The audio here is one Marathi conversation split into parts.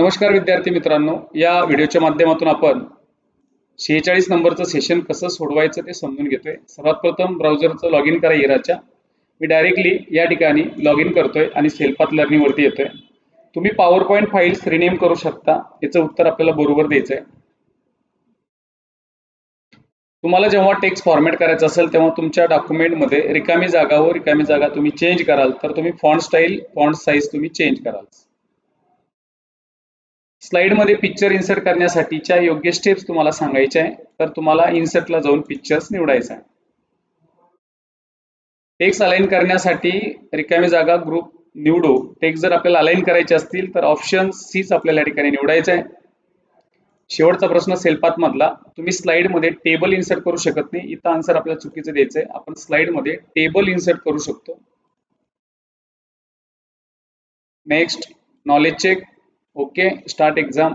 नमस्कार विद्यार्थी मित्रांनो. या व्हिडिओच्या माध्यमातून आपण शेहेचाळीस नंबरचं सेशन कसं सोडवायचं ते समजून घेतोय. सर्वात प्रथम ब्राउझरचं लॉग इन करा इराच्या. मी डायरेक्टली या ठिकाणी लॉग इन करतोय आणि सेल्फात लर्निंगवरती येतोय. तुम्ही पॉवर पॉईंट फाईल्स रिनेम करू शकता. याचं उत्तर आपल्याला बरोबर द्यायचं आहे तुम्हाला जेव्हा टेक्स्ट फॉर्मॅट करायचं असेल तेव्हा तुमच्या डॉक्युमेंटमध्ये रिकामी जागा व रिकामी जागा तुम्ही चेंज कराल तर तुम्ही फॉन्ट स्टाईल फॉन्ट साईज तुम्ही चेंज कराल. स्लाईडमध्ये पिक्चर इन्सर्ट करण्यासाठीच्या योग्य स्टेप्स तुम्हाला सांगायच्या आहे. तर तुम्हाला इन्सर्टला जाऊन पिक्चर्स निवडायचा आहे. टेक्स्ट अलाइन करण्यासाठी रिकामी जागा ग्रुप निवडू. टेक्स्ट जर आपल्याला अलाइन करायचे असतील तर ऑप्शन सीच आपल्याला या ठिकाणी निवडायचा आहे. शेवटचा प्रश्न सेल्पात मधला. तुम्ही स्लाइडमध्ये टेबल इन्सर्ट करू शकत नाही. इथं आन्सर आपल्याला चुकीचं द्यायचंय आपण स्लाईडमध्ये टेबल इन्सर्ट करू शकतो. Next knowledge check okay start exam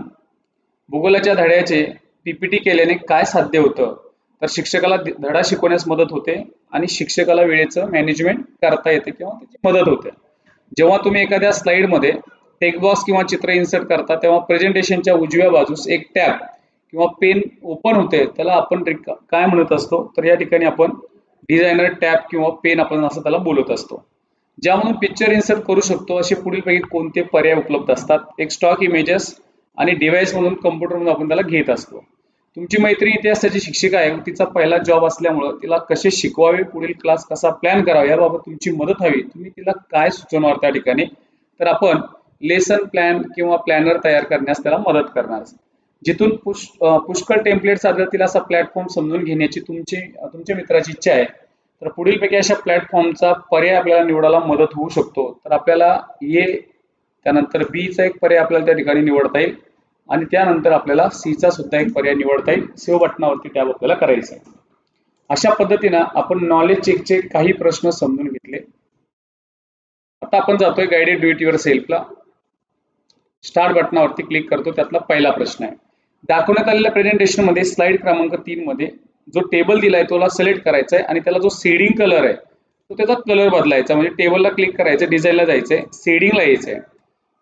भूगोलाच्या धड्याचे पीपीटी केल्याने काय साध्य होतं? तर शिक्षकाला धडा शिकवण्यास मदत होते आणि शिक्षकाला वेळेचं मॅनेजमेंट करता येते किंवा त्याची मदत होते. जेव्हा तुम्ही एखाद्या स्लाइडमध्ये टेक्स्ट किंवा चित्र इन्सर्ट करता तेव्हा प्रेझेंटेशनच्या उजव्या बाजूस एक टॅब किंवा पेन ओपन होते. त्याला आपण काय म्हणत असतो? तर या ठिकाणी आपण डिझायनर टॅब किंवा पेन आपण असं त्याला बोलत असतो. ज्यामधून पिक्चर इन्सर्ट करू शकतो असे पुढीलपैकी कोणते पर्याय उपलब्ध असतात? एक स्टॉक इमेजेस आणि डिव्हाइस कम्प्युटर कम्प्युटरमधून आपण त्याला घेत असतो. तुमची मैत्री इतिहासाची शिक्षिका आहे तिचा पहिला जॉब असल्यामुळं तिला कसे शिकवावे पुढील क्लास कसा प्लॅन करावा याबाबत तुमची मदत हवी. तुम्ही तिला काय सुचवणार त्या ठिकाणी? तर आपण लेसन प्लॅन किंवा प्लॅनर तयार करण्यास त्याला मदत करणार. जिथून पुष पुष्कळ टेम्पलेट तिला असा प्लॅटफॉर्म समजून घेण्याची तुमची तुमच्या मित्राची इच्छा आहे. तर पुढीलपैकी अशा प्लॅटफॉर्मचा पर्याय आपल्याला निवडायला मदत होऊ शकतो. तर आपल्याला ए त्यानंतर बीचा एक पर्याय आपल्याला त्या ठिकाणी निवडता येईल आणि त्यानंतर आपल्याला सीचा सुद्धा एक पर्याय निवडता येईल. सेव बटनावरती टॅब आपल्याला करायचं आहे. अशा पद्धतीनं आपण नॉलेज चेकचे काही प्रश्न समजून घेतले. आता आपण जातोय गायडेड डू युअर सेल्फला स्टार्ट बटनावरती क्लिक करतो. त्यातला पहिला प्रश्न आहे. दाखवण्यात आलेल्या प्रेझेंटेशनमध्ये स्लाइड क्रमांक तीन मध्ये जो टेबल दिलाय तोला सिलेक्ट करायचा आहे आणि त्याला जो सेडिंग कलर आहे तो त्याचा कलर बदलायचा. म्हणजे टेबलला क्लिक करायचं डिझाईनला जायचंय सेडिंगला यायचंय.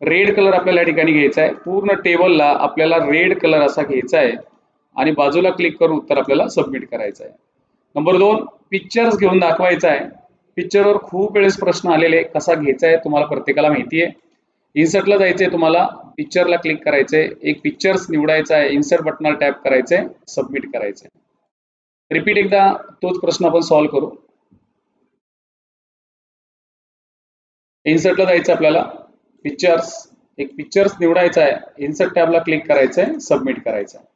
रेड कलर आपल्याला या ठिकाणी घ्यायचा आहे पूर्ण टेबलला आपल्याला रेड कलर असा घ्यायचा आहे आणि बाजूला क्लिक करून उत्तर आपल्याला सबमिट करायचं आहे नंबर दोन पिक्चर्स घेऊन दाखवायचा आहे पिक्चरवर खूप वेळेस प्रश्न आलेले. कसा घ्यायचा आहे तुम्हाला प्रत्येकाला माहिती आहे इन्सर्टला जायचंय तुम्हाला. पिक्चरला क्लिक करायचंय. एक पिक्चर्स निवडायचा आहे इन्सर्ट बटनाला टॅप करायचंय. सबमिट करायचंय. रिपीट एकदा तोच प्रश्न आपण सॉल्व्ह करू. इन्सर्टला जायचं आपल्याला. पिक्चर्स एक पिक्चर्स निवडायचा आहे. इन्सर्ट टॅबला क्लिक करायचं आहे. सबमिट करायचं आहे.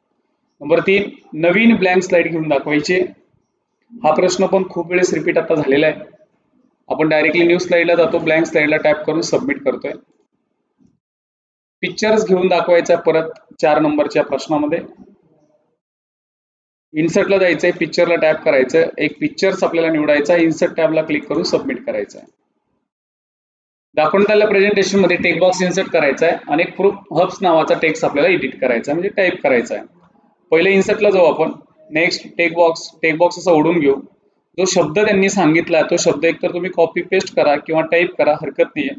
नंबर तीन नवीन ब्लँक स्लाइड घेऊन दाखवायचे. हा प्रश्न पण खूप वेळेस रिपीट आता झालेला आहे. आपण डायरेक्टली न्यू स्लाइडला जातो. ब्लँक स्लाइडला टॅप करून सबमिट करतोय. पिक्चर्स घेऊन दाखवायचा परत चार नंबरच्या प्रश्नामध्ये. इन्सर्टला जायचंय पिक्चरला टॅप करायचं. एक पिक्चर्स आपल्याला निवडायचा इन्सर्ट टॅबला क्लिक करून सबमिट करायचं आहे दाखवण्यात आलेल्या प्रेझेंटेशनमध्ये टेक बॉक्स इन्सर्ट करायचा आहे आणि प्रूफ हब्स नावाचा टेक्स्ट आपल्याला एडिट करायचा आहे म्हणजे टाईप करायचा आहे पहिले इन्सर्टला जाऊ आपण. Next text box text box असा ओढून घेऊ. जो शब्द त्यांनी सांगितला तो शब्द एकतर तुम्ही कॉपी पेस्ट करा किंवा टाईप करा हरकत नाहीये.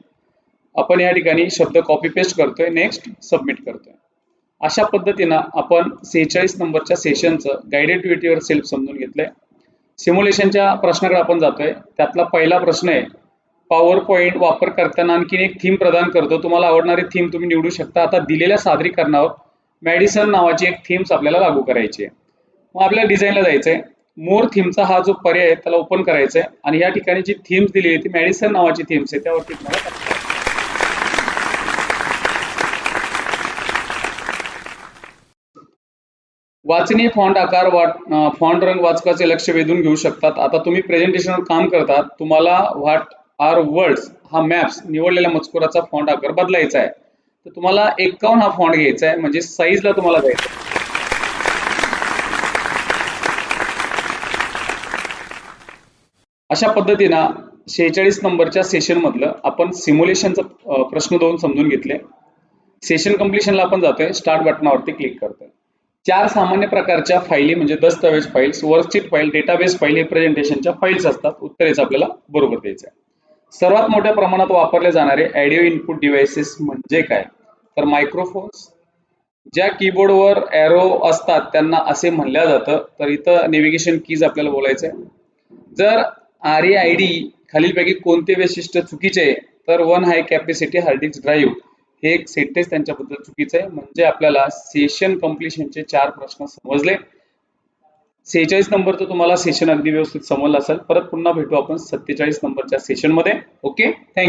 आपण या ठिकाणी शब्द कॉपी पेस्ट करतोय. नेक्स्ट सबमिट करतो अशा पद्धतीनं आपण सेहेचाळीस नंबरच्या सेशनचं गायडेड ट्विटीवर सेल्फ समजून घेतलंय. सिम्युलेशनच्या प्रश्नाकडे आपण जातोय. त्यातला पहिला प्रश्न आहे पॉवर पॉईंट वापर करताना आणखीन एक थीम प्रदान करतो. तुम्हाला आवडणारी थीम तुम्ही निवडू शकता. आता दिलेल्या सादरीकरणावर मॅडिसन नावाची एक थीम्स आपल्याला लागू करायची आहे. मग आपल्याला डिझाईनला जायचं आहे मोर थीमचा हा जो पर्याय आहे त्याला ओपन करायचा आहे आणि या ठिकाणी जी थीम्स दिली आहे ती मॅडिसन नावाची थीम्स आहे त्यावरती तुम्हाला वाचनीय फॉन्ट आकार वाट फॉन्ट रंग वाचकाचे लक्ष वेधून घेऊ शकतात. आता तुम्ही प्रेझेंटेशनवर काम करतात. तुम्हाला व्हॉट आर वर्ड्स हा मॅप्स निवडलेल्या मजकुराचा फॉन्ट आकार बदलायचा आहे. तर तुम्हाला एकावन्न हा फॉन्ट घ्यायचा आहे. म्हणजे साईजला तुम्हाला जायचं अशा पद्धतीनं शेहेचाळीस नंबरच्या सेशनमधलं आपण सिम्युलेशनचं प्रश्न दोन समजून घेतले. सेशन कम्प्लिशनला आपण जातोय. स्टार्ट बटनावरती क्लिक करतोय. चार सामान्य प्रकारच्या फाईली म्हणजे दस्तावेज files worksheet file database file हे प्रेझेंटेशनच्या फाईल्स असतात. उत्तरेच आपल्याला बरोबर द्यायचं आहे. सर्वात मोठ्या प्रमाणात वापरले जाणारे ऍडिओ इनपुट डिव्हाइसेस म्हणजे काय? तर मायक्रोफोन्स ज्या कीबोर्डवर एरो असतात त्यांना असे म्हणलं जातं. तर इथं नेव्हिगेशन कीज आपल्याला बोलायचं आहे. जर आर ए आय डी खालीलपैकी कोणते वैशिष्ट्य चुकीचे आहे तर one high capacity hard disk drive हे एक सेंटेन्स त्यांच्याबद्दल चुकीचं आहे. म्हणजे आपल्याला सेशन कम्प्लिशनचे चार प्रश्न समजले. सेहेचाळीस नंबरचं तुम्हाला सेशन अगदी व्यवस्थित समजलं असेल. परत पुन्हा भेटू आपण सत्तेचाळीस नंबरच्या सेशनमध्ये ओके थँक्यू